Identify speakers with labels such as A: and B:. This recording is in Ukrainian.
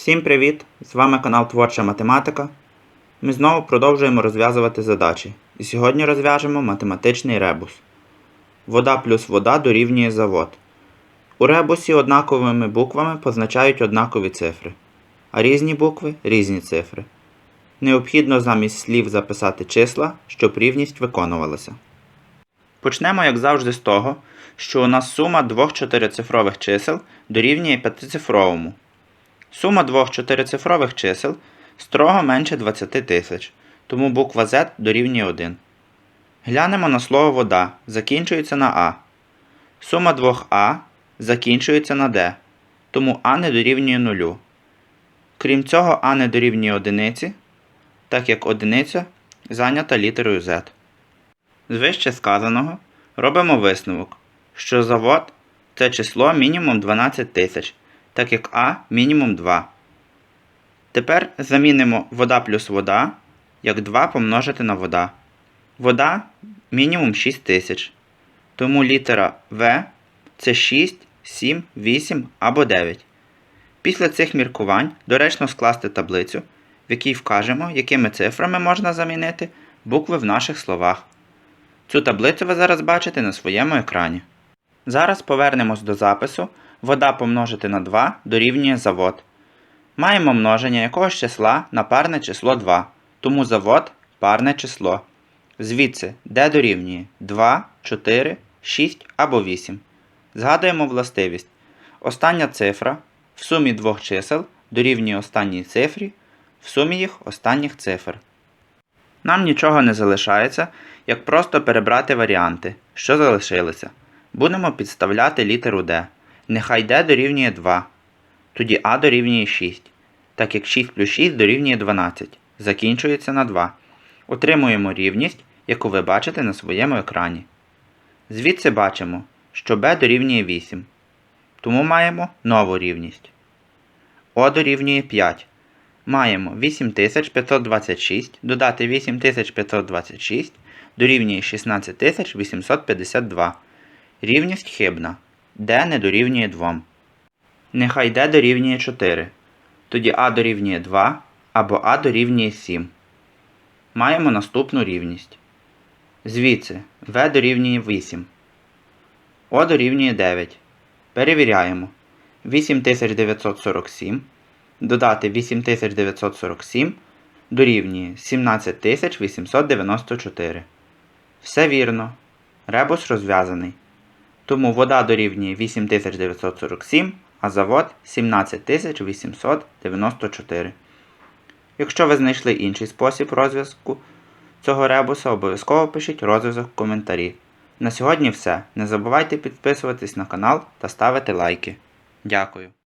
A: Всім привіт! З вами канал Творча Математика. Ми знову продовжуємо розв'язувати задачі. І сьогодні розв'яжемо математичний ребус. Вода плюс вода дорівнює завод. У ребусі однаковими буквами позначають однакові цифри, а різні букви різні цифри. Необхідно замість слів записати числа, щоб рівність виконувалася. Почнемо, як завжди, з того, що у нас сума двох чотирицифрових чисел дорівнює п'ятицифровому. Сума двох чотирицифрових чисел строго менше 20 тисяч, тому буква Z дорівнює 1. Глянемо на слово вода, закінчується на А. Сума двох А закінчується на D, тому А не дорівнює 0. Крім цього, А не дорівнює одиниці, так як одиниця зайнята літерою Z. З вище сказаного робимо висновок, що завод це число мінімум 12 тисяч, так як А мінімум 2. Тепер замінимо вода плюс вода як 2 помножити на вода. Вода мінімум 6 тисяч. Тому літера В це 6, 7, 8 або 9. Після цих міркувань доречно скласти таблицю, в якій вкажемо, якими цифрами можна замінити букви в наших словах. Цю таблицю ви зараз бачите на своєму екрані. Зараз повернемось до запису. Вода помножити на 2 дорівнює завод. Маємо множення якогось числа на парне число 2, тому завод парне число. Звідси d дорівнює 2, 4, 6 або 8. Згадуємо властивість. Остання цифра в сумі двох чисел дорівнює останній цифрі в сумі їх останніх цифр. Нам нічого не залишається, як просто перебрати варіанти, що залишилися. Будемо підставляти літеру D. Нехай D дорівнює 2. Тоді А дорівнює 6. Так як 6 плюс 6 дорівнює 12. Закінчується на 2. Отримуємо рівність, яку ви бачите на своєму екрані. Звідси бачимо, що b дорівнює 8. Тому маємо нову рівність. О дорівнює 5. Маємо 8526 додати 8526 дорівнює 16852. Рівність хибна. D не дорівнює 2. Нехай d дорівнює 4. Тоді а дорівнює 2 або а дорівнює 7. Маємо наступну рівність. Звідси v дорівнює 8. О дорівнює 9. Перевіряємо. 8947 додати 8947 дорівнює 17894. Все вірно. Ребус розв'язаний. Тому вода дорівнює 8947, а завод 17894. Якщо ви знайшли інший спосіб розв'язку цього ребуса, обов'язково пишіть розв'язок в коментарі. На сьогодні все. Не забувайте підписуватись на канал та ставити лайки. Дякую.